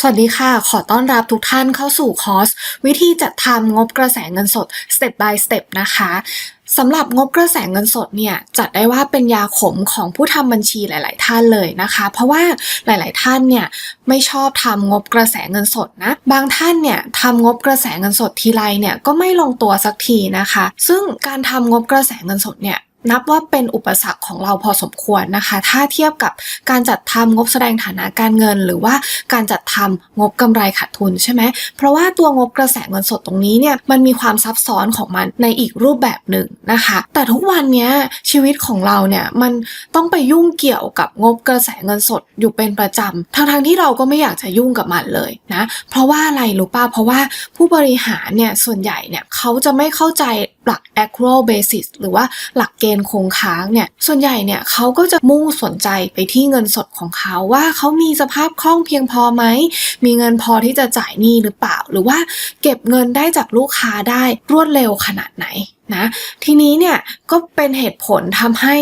สวัสดีค่ะ ขอต้อนรับทุกท่านเข้าสู่คอร์ส วิธีจัดทำงบกระแสเงินสด step by step นะคะสำหรับงบกระแสเงินสดเนี่ยจัดได้ว่าเป็นยาขมของผู้ทำบัญชีหลาย ๆ ท่านเลยนะคะ เพราะว่าหลาย ๆ ท่านเนี่ยไม่ชอบทำงบกระแสเงินสดนะ บางท่านเนี่ยทำงบกระแสเงินสดทีไรเนี่ยก็ไม่ลงตัวสักทีนะคะ ซึ่งการทำงบกระแสเงินสดเนี่ย นับว่าเป็นอุปสรรคของเราพอสมควรนะคะ ถ้าเทียบกับการจัดทำงบแสดงฐานะการเงิน หรือว่าการจัดทำงบกำไรขาดทุนใช่ไหมเพราะว่าตัวงบกระแสเงินสดตรงนี้เนี่ยมันมีความซับซ้อนของมันในอีกรูปแบบหนึ่งนะคะ แต่ทุกวันนี้ชีวิตของเราเนี่ยมันต้องไปยุ่งเกี่ยวกับงบกระแสเงินสดอยู่เป็นประจำทั้งๆที่เราก็ไม่อยากจะยุ่งกับมันเลยนะ เพราะว่าอะไรรู้ป่ะเพราะว่าผู้บริหารเนี่ยส่วนใหญ่เนี่ยเขาจะไม่เข้าใจ หลัก accrual basis หรือว่าหลักเกณฑ์คงค้างเนี่ย ส่วนใหญ่เนี่ยเขาก็จะมุ่งสนใจไปที่เงินสดของเขาว่าเขามีสภาพคล่องเพียงพอไหม มีเงินพอที่จะจ่ายหนี้หรือเปล่า หรือว่าเก็บเงินได้จากลูกค้าได้รวดเร็วขนาดไหนนะทีนี้เนี่ยก็เป็นเหตุผลทำให้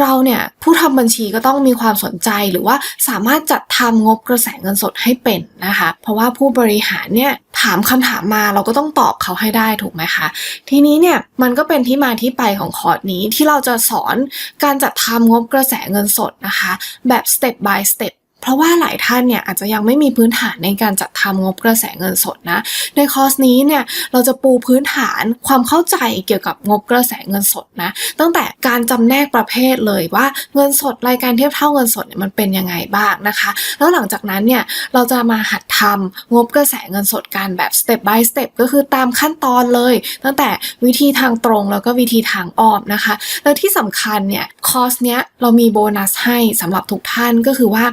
เราเนี่ยผู้ทำบัญชีก็ต้องมีความสนใจหรือว่าสามารถจัดทำงบกระแสเงินสดให้เป็นนะคะ เพราะว่าผู้บริหารเนี่ย ถามคำถามมาเราก็ต้องตอบเขาให้ได้ถูกไหมคะ ทีนี้เนี่ยมันก็เป็นที่มาที่ไปของคอร์สนี้ที่เราจะสอนการจัดทำงบกระแสเงินสดนะคะ แบบ step by step เพราะว่าหลายท่านเนี่ยอาจจะยังไม่มีพื้นฐานในการจัดทำงบกระแสเงินสดนะ ในคอร์สนี้เนี่ยเราจะปูพื้นฐานความเข้าใจเกี่ยวกับงบกระแสเงินสดนะ ตั้งแต่การจำแนกประเภทเลยว่าเงินสดรายการเทียบเท่าเงินสดเนี่ยมันเป็นยังไงบ้างนะคะ แล้วหลังจากนั้นเนี่ยเราจะมาหัดทำงบกระแสเงินสดกันแบบ step by step ก็คือตามขั้นตอนเลย ตั้งแต่วิธีทางตรงแล้วก็วิธีทางอ้อมนะคะ แล้วที่สำคัญเนี่ยคอร์สเนี้ยเรามีโบนัสให้สำหรับทุกท่านก็คือว่า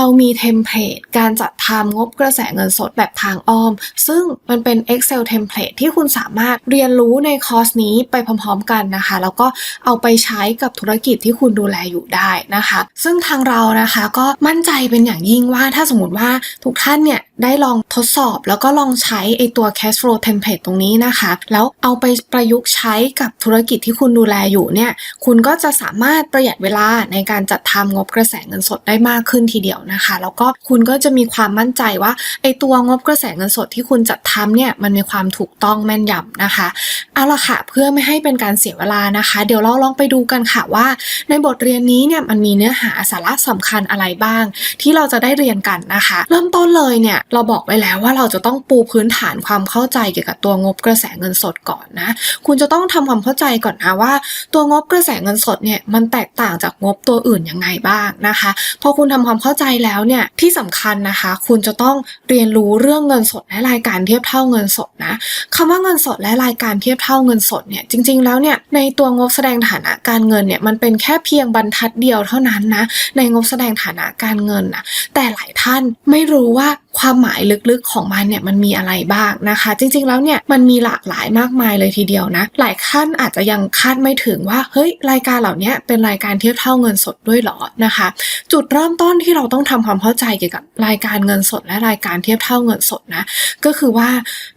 เรามีเทมเพลตการจัดทำงบกระแสเงินสดแบบทางอ้อม ซึ่งมันเป็น Excel เทมเพลตที่คุณสามารถเรียนรู้ในคอร์สนี้ไปพร้อมๆกันนะคะ แล้วก็เอาไปใช้กับธุรกิจที่คุณดูแลอยู่ได้นะคะ ซึ่งทางเรานะคะก็มั่นใจเป็นอย่างยิ่งว่าถ้าสมมติว่าทุกท่านเนี่ย ได้ลองทดสอบแล้วก็ลองใช้ไอตัว cash flow template ตรงนี้นะคะ แล้วเอาไปประยุกต์ใช้กับธุรกิจที่คุณดูแลอยู่เนี่ยคุณก็จะสามารถประหยัดเวลาในการจัดทำงบกระแสเงินสดได้มากขึ้นทีเดียวนะคะ แล้วก็คุณก็จะมีความมั่นใจว่าไอตัวงบกระแสเงินสดที่คุณจัดทำเนี่ยมันมีความถูกต้องแม่นยำนะคะ เอาละค่ะเพื่อไม่ให้เป็นการเสียเวลานะคะ เดี๋ยวเราลองไปดูกันค่ะว่า ในบทเรียนนี้เนี่ยมันมีเนื้อหาสาระสำคัญอะไรบ้าง ที่เราจะได้เรียนกันนะคะ เริ่มต้นเลยเนี่ยเราบอกไว้แล้วว่าเราจะต้องปูพื้นฐานความเข้าใจเกี่ยวกับตัวงบกระแสเงินสดก่อนนะ คุณจะต้องทำความเข้าใจก่อนนะว่า ตัวงบกระแสเงินสดเนี่ยมันแตกต่างจากงบตัวอื่นยังไงบ้างนะคะ พอคุณทำความเข้าใจแล้วเนี่ยที่สำคัญนะคะ คุณจะต้องเรียนรู้เรื่องเงินสดและรายการเทียบเท่าเงินสดนะคำว่าเงินสดและรายการเทียบเท่าเงินสดเนี่ยจริง ๆ แล้วเนี่ยในตัวงบแสดงฐานะการเงินเนี่ยมันเป็นแค่เพียงบรรทัดเดียวเท่านั้นนะในงบแสดงฐานะการเงินนะแต่หลายท่านไม่รู้ว่า ความหมายลึกๆของมันเนี่ยมันมีอะไรบ้างนะคะ จริงๆแล้วเนี่ยมันมีหลากหลายมากมายเลยทีเดียวนะ หลายขั้นอาจจะยังคาดไม่ถึงว่าเฮ้ยรายการเหล่านี้เป็นรายการเทียบเท่าเงินสดด้วยหรอนะคะ จุดเริ่มต้นที่เราต้องทำความเข้าใจเกี่ยวกับรายการเงินสดและรายการเทียบเท่าเงินสดนะก็คือว่า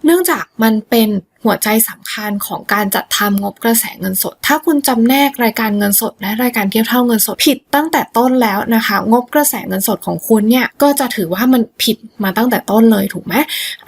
เนื่องจากมันเป็น หัวใจสำคัญของการจัดทำงบกระแสเงินสด ถ้าคุณจำแนกรายการเงินสด และรายการเทียบเท่าเงินสดผิดตั้งแต่ต้นแล้วนะคะ งบกระแสเงินสดของคุณเนี่ยก็จะถือว่ามันผิดมาตั้งแต่ต้นเลยถูกไหม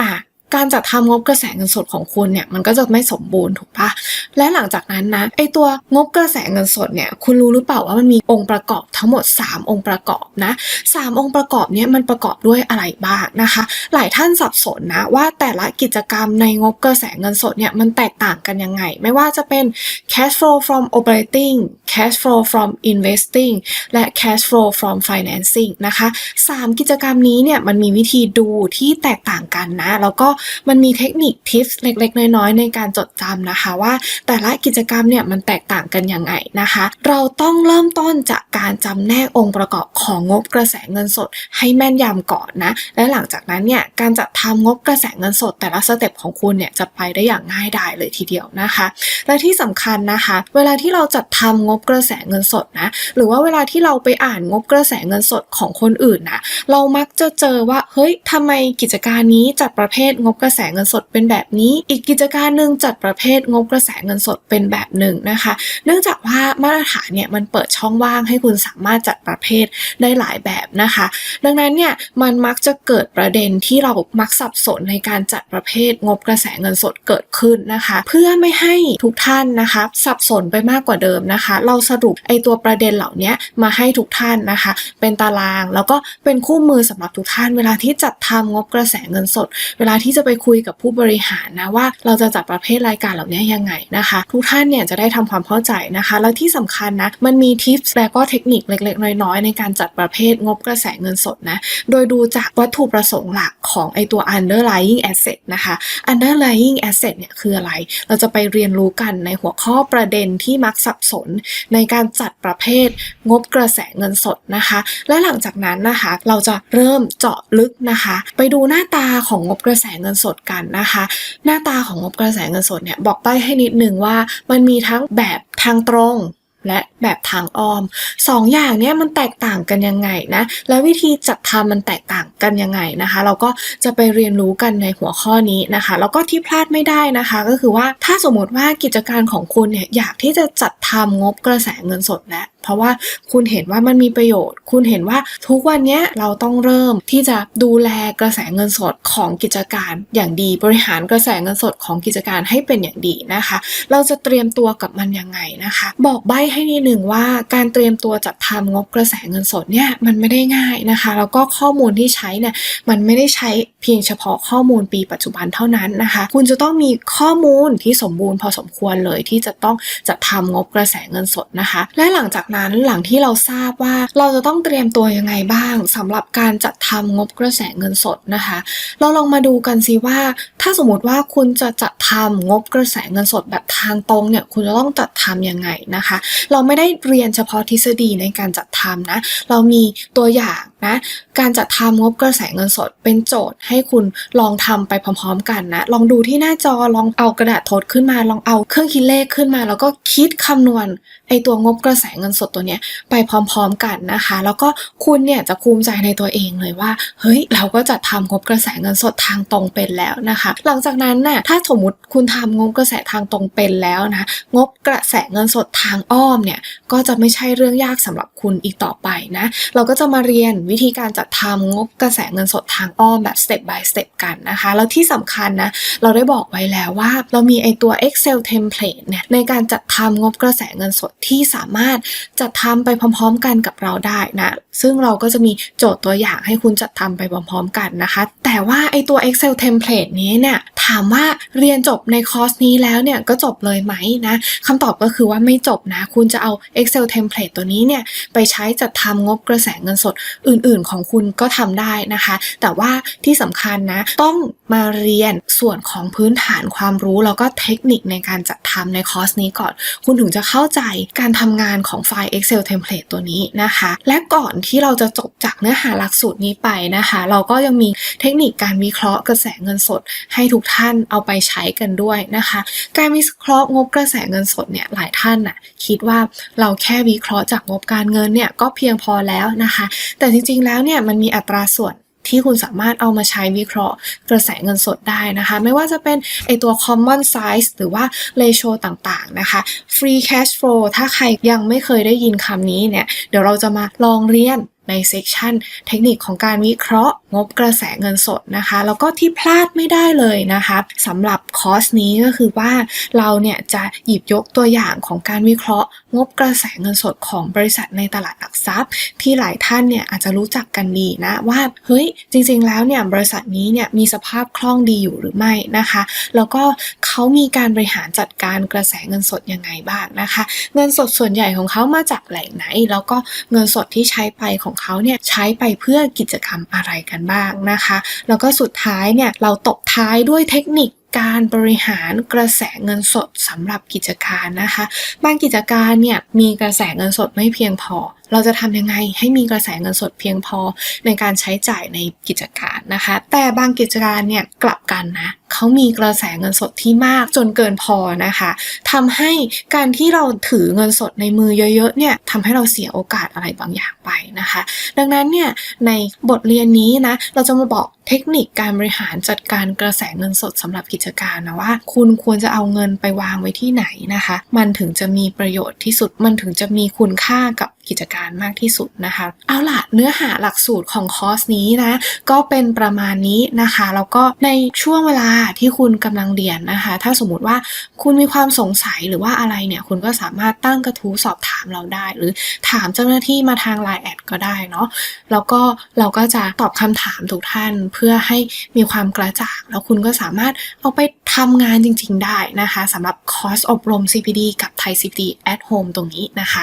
อะ การจัดทำงบกระแสเงินสดของคุณเนี่ยมันก็จะไม่สมบูรณ์ถูกปะและหลังจากนั้นนะไอตัวงบกระแสเงินสดเนี่ยคุณรู้หรือเปล่าว่ามันมีองค์ประกอบทั้งหมด 3 องค์ประกอบนะสามองค์ประกอบเนี่ยมันประกอบด้วยอะไรบ้างนะคะ หลายท่านสับสนนะว่าแต่ละกิจกรรมในงบกระแสเงินสดเนี่ยมันแตกต่างกันยังไง ไม่ว่าจะเป็น cash flow from operating cash flow from investing และ cash flow from financing นะคะสามกิจกรรมนี้เนี่ยมันมีวิธีดูที่แตกต่างกันนะ แล้วก็มันมีเทคนิคทิปเล็กๆ น้อยๆ ในการจดจำนะคะว่า แต่ละกิจกรรมเนี่ยมันแตกต่างกันยังไงนะคะ เราต้องเริ่มต้นจากการจำแนกองค์ประกอบของงบกระแสเงินสดให้แม่นยำก่อนนะ และหลังจากนั้นเนี่ยการจัดทำงบกระแสเงินสด แต่ละสเต็ปของคุณเนี่ยจะไปได้อย่างง่ายดายเลยทีเดียวนะคะ และที่สำคัญนะคะ เวลาที่เราจัดทำงบกระแสเงินสดนะหรือว่าเวลาที่เราไปอ่านงบกระแสเงินสดของคนอื่นนะเรามักจะเจอว่าเฮ้ยทำไมกิจการนี้จัดประเภทงบบกระแสเงินสดเป็นแบบนี้ อีกกิจการหนึ่งจัดประเภทงบกระแสเงินสดเป็นแบบหนึ่งนะคะ เนื่องจากว่ามาตรฐานเนี่ยมันเปิดช่องว่างให้คุณสามารถจัดประเภทได้หลายแบบนะคะ ดังนั้นเนี่ยมันมักจะเกิดประเด็นที่เรามักสับสนในการจัดประเภทงบกระแสเงินสดเกิดขึ้นนะคะ เพื่อไม่ให้ทุกท่านนะคะสับสนไปมากกว่าเดิมนะคะ เราสรุปไอตัวประเด็นเหล่านี้มาให้ทุกท่านนะคะ เป็นตารางแล้วก็เป็นคู่มือสำหรับทุกท่าน เวลาที่จัดทำงบกระแสเงินสด เวลาที่ที่จะไปคุยกับผู้บริหารนะว่า เราจะจัดประเภทรายการเหล่านี้ยังไงนะคะ ทุกท่านเนี่ยจะได้ทำความเข้าใจนะคะ แล้วที่สำคัญนะมันมีทิปและก็เทคนิคเล็ก ๆ น้อยๆในการจัดประเภทงบกระแสเงินสดนะโดยดูจากวัตถุประสงค์หลักของไอตัว underlying asset นะคะ underlying asset เนี่ยคืออะไร เราจะไปเรียนรู้กันในหัวข้อประเด็นที่มักสับสน ในการจัดประเภทงบกระแสเงินสดนะคะ และหลังจากนั้นนะคะ เราจะเริ่มเจาะลึกนะคะ ไปดูหน้าตาของงบกระแสเงินสดกันนะคะ หน้าตาของงบกระแสเงินสดเนี่ยบอกไปให้นิดนึงว่ามันมีทั้งแบบทางตรง และแบบทางอ้อมสองอย่างเนี้ยมันแตกต่างกันยังไงนะและวิธีจัดทำมันแตกต่างกันยังไงนะคะ เราก็จะไปเรียนรู้กันในหัวข้อนี้นะคะ แล้วก็ที่พลาดไม่ได้นะคะ ก็คือว่าถ้าสมมติว่ากิจการของคุณเนี่ยอยากที่จะจัดทำงบกระแสเงินสดแล้วเพราะว่าคุณเห็นว่ามันมีประโยชน์ คุณเห็นว่าทุกวันนี้เราต้องเริ่มที่จะดูแลกระแสเงินสดของกิจการอย่างดี บริหารกระแสเงินสดของกิจการให้เป็นอย่างดีนะคะ เราจะเตรียมตัวกับมันยังไงนะคะ บอกใบใให้นิดหนึ่งว่าการเตรียมตัวจัดทำงบกระแสเงินสดเนี่ยมันไม่ได้ง่ายนะคะ แล้วก็ข้อมูลที่ใช้เนี่ยมันไม่ได้ใช้เพียงเฉพาะข้อมูลปีปัจจุบันเท่านั้นนะคะ คุณจะต้องมีข้อมูลที่สมบูรณ์พอสมควรเลยที่จะต้องจัดทำงบกระแสเงินสดนะคะ และหลังจากนั้นหลังที่เราทราบว่าเราจะต้องเตรียมตัวยังไงบ้างสำหรับการจัดทำงบกระแสเงินสดนะคะ เราลองมาดูกันสิว่า ถ้าสมมติว่าคุณจะจัดทำงบกระแสเงินสดแบบทางตรงเนี่ยคุณจะต้องจัดทำยังไงนะคะเราไม่ได้เรียนเฉพาะทฤษฎีในการจัดทำนะ เรามีตัวอย่าง นะการจัดทำงบกระแสเงินสดเป็นโจทย์ให้คุณลองทำไปพร้อมๆ กันนะ ลองดูที่หน้าจอลองเอากระดาษทดขึ้นมา ลองเอาเครื่องคิดเลขขึ้นมา แล้วก็คิดคำนวณไอตัวงบกระแสเงินสดตัวเนี้ยไปพร้อมๆ กันนะคะ แล้วก็คุณเนี่ยจะภูมิใจในตัวเองเลยว่า เฮ้ย เราก็จัดทำงบกระแสเงินสดทางตรงเป็นแล้วนะคะ หลังจากนั้นน่ะถ้าสมมติคุณทำงบกระแสทางตรงเป็นแล้วนะงบกระแสเงินสดทางอ้อมเนี่ยก็จะไม่ใช่เรื่องยากสำหรับคุณอีกต่อไปนะ เราก็จะมาเรียนวิิธีการจัดทำงบกระแสเงินสดทางอ้อมแบบ step by step กันนะคะ แล้วที่สำคัญนะ เราได้บอกไว้แล้วว่า เรามีไอตัว Excel template เนี่ยในการจัดทำงบกระแสเงินสดที่สามารถจัดทำไปพร้อมๆกันกับเราได้นะ ซึ่งเราก็จะมีโจทย์ตัวอย่างให้คุณจัดทำไปพร้อมๆกันนะคะ แต่ว่าไอตัว Excel template นี้เนี่ยถามว่าเรียนจบในคอร์สนี้แล้วเนี่ยก็จบเลยไหมนะคำตอบก็คือว่าไม่จบนะ คุณจะเอา Excel template ตัวนี้เนี่ยไปใช้จัดทำงบกระแสเงินสดอื่นๆของคุณก็ทำได้นะคะ แต่ว่าที่สำคัญนะ ต้องมาเรียนส่วนของพื้นฐานความรู้ แล้วก็เทคนิคในการจัดทำในคอร์สนี้ก่อน คุณถึงจะเข้าใจการทำงานของไฟล์ Excel template ตัวนี้นะคะ และก่อนที่เราจะจบจากเนื้อหาหลักสูตรนี้ไปนะคะ เราก็ยังมีเทคนิคการวิเคราะห์กระแสเงินสด ให้ทุกท่านเอาไปใช้กันด้วยนะคะ การวิเคราะห์งบกระแสเงินสดเนี่ยหลายท่านน่ะคิดว่าเราแค่วิเคราะห์จากงบการเงินเนี่ยก็เพียงพอแล้วนะคะ แต่จริงๆ แล้วเนี่ยมันมีอัตราส่วนที่คุณสามารถเอามาใช้วิเคราะห์กระแสเงินสดได้นะคะ ไม่ว่าจะเป็นไอตัว common size หรือว่า ratio ต่างๆนะคะ free cash flow ถ้าใครยังไม่เคยได้ยินคำนี้เนี่ย เดี๋ยวเราจะมาลองเรียน ในเซกชันเทคนิคของการวิเคราะห์งบกระแสเงินสดนะคะ แล้วก็ที่พลาดไม่ได้เลยนะคะสำหรับคอร์สนี้ก็คือว่าเราเนี่ยจะหยิบยกตัวอย่างของการวิเคราะห์ งบกระแสเงินสดของบริษัทในตลาดหลักทรัพย์ ที่หลายท่านเนี่ยอาจจะรู้จักกันดีนะว่าเฮ้ยจริงๆแล้วเนี่ยบริษัทนี้เนี่ยมีสภาพคล่องดีอยู่หรือไม่นะคะ แล้วก็เขามีการบริหารจัดการกระแสเงินสดยังไงบ้างนะคะ เงินสดส่วนใหญ่ของเขามาจากแหล่งไหน แล้วก็เงินสดที่ใช้ไปของเขาเนี่ยใช้ไปเพื่อกิจกรรมอะไรกันบ้างนะคะ แล้วก็สุดท้ายเนี่ยเราตบท้ายด้วยเทคนิคการบริหารกระแสเงินสดสำหรับกิจการนะคะ บางกิจการเนี่ยมีกระแสเงินสดไม่เพียงพอ เราจะทำยังไงให้มีกระแสเงินสดเพียงพอในการใช้จ่ายในกิจการนะคะ แต่บางกิจการเนี่ยกลับกันนะ เขามีกระแสเงินสดที่มากจนเกินพอนะคะทำให้การที่เราถือเงินสดในมือเยอะๆเนี่ยทำให้เราเสียโอกาสอะไรบางอย่างไปนะคะ ดังนั้นเนี่ยในบทเรียนนี้นะเราจะมาบอกเทคนิคการบริหารจัดการกระแสเงินสดสำหรับกิจการนะว่า คุณควรจะเอาเงินไปวางไว้ที่ไหนนะคะ มันถึงจะมีประโยชน์ที่สุดมันถึงจะมีคุณค่ากับกิจการมากที่สุดนะคะ เอาล่ะเนื้อหาหลักสูตรของคอร์สนี้นะ ก็เป็นประมาณนี้นะคะ แล้วก็ในช่วงเวลาที่คุณกำลังเรียนนะคะ ถ้าสมมติว่าคุณมีความสงสัยหรือว่าอะไรเนี่ย คุณก็สามารถตั้งกระทู้สอบถามเราได้ หรือถามเจ้าหน้าที่มาทาง Line แอดก็ได้เนาะแล้วก็เราก็จะตอบคำถามทุกท่านเพื่อให้มีความกระจ่างแล้วคุณก็สามารถเอาไปทำงานจริง ๆ ได้นะคะสำหรับคอร์สอบรม CPD กับ Thai CPD at Home ตรงนี้นะคะ